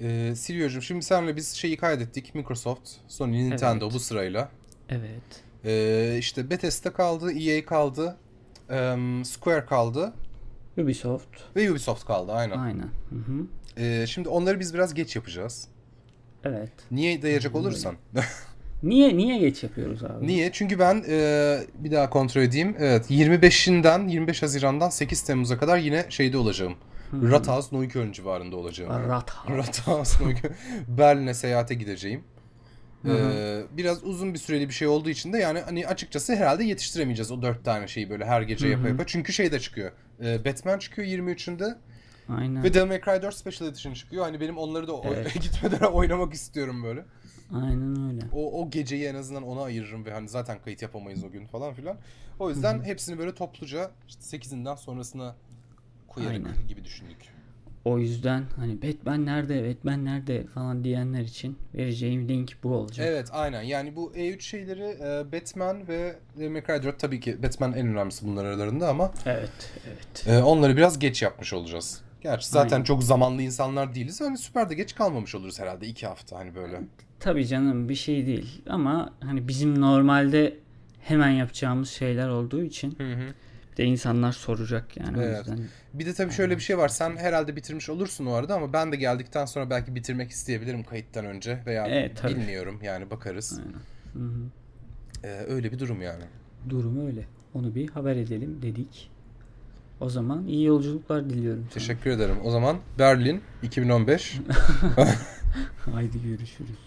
Ee, Silvio'cum şimdi senle biz şeyi kaydettik. Microsoft, Sony, Nintendo Evet. bu sırayla. Evet. Ee, işte Bethesda kaldı, EA kaldı, em, Square kaldı Ubisoft. ve Ubisoft kaldı aynen. Aynen. Hı hı. Ee, şimdi onları biz biraz geç yapacağız. Evet. Niye dayayacak olursan. Niye niye geç yapıyoruz abi? Niye? Çünkü ben e, bir daha kontrol edeyim. Evet 25'inden 25 Haziran'dan 8 Temmuz'a kadar yine şeyde olacağım. Rathaus Neukölln civarında olacağım. Rathaus. Rathaus Neukölln. Berlin'e seyahate gideceğim. Hı hı. Ee, biraz uzun bir süreli bir şey olduğu için de yani hani açıkçası herhalde yetiştiremeyeceğiz o dört tane şeyi böyle her gece Hı yapa yapa. Çünkü şey de çıkıyor. Ee, Batman çıkıyor 23'ünde Aynen. ve Devil May Cry 4 Special Edition çıkıyor. Hani benim onları da Evet. gitmeden oynamak istiyorum böyle. Aynen öyle. O, o geceyi en azından ona ayırırım ve hani zaten kayıt yapamayız o gün falan filan. O yüzden hepsini böyle topluca işte 8'inden sonrasına koyarız Aynen. gibi düşündük. O yüzden hani Batman nerede, Batman nerede falan diyenler için vereceğim link bu olacak. Evet aynen yani bu E3 şeyleri e, Batman ve Devil May Cry 4 tabii ki Batman en önemlisi bunlar aralarında ama Evet, evet. e, onları biraz geç yapmış olacağız. Gerçi zaten Aynen. çok zamanlı insanlar değiliz. Hani süper de geç kalmamış oluruz herhalde iki hafta hani böyle. Tabii canım bir şey değil ama hani bizim normalde hemen yapacağımız şeyler olduğu için Hı hı. bir de insanlar soracak yani o Evet. yüzden. Bir de tabii şöyle bir şey var. Sen herhalde bitirmiş olursun o arada ama ben de geldikten sonra belki bitirmek isteyebilirim kayıttan önce veya Evet, tabii. bilmiyorum yani bakarız. Aynen. Hı hı. Ee, öyle bir durum yani. Durum öyle. Onu bir haber edelim dedik. O zaman iyi yolculuklar diliyorum. sana. Teşekkür ederim. O zaman Berlin 2015. Haydi görüşürüz.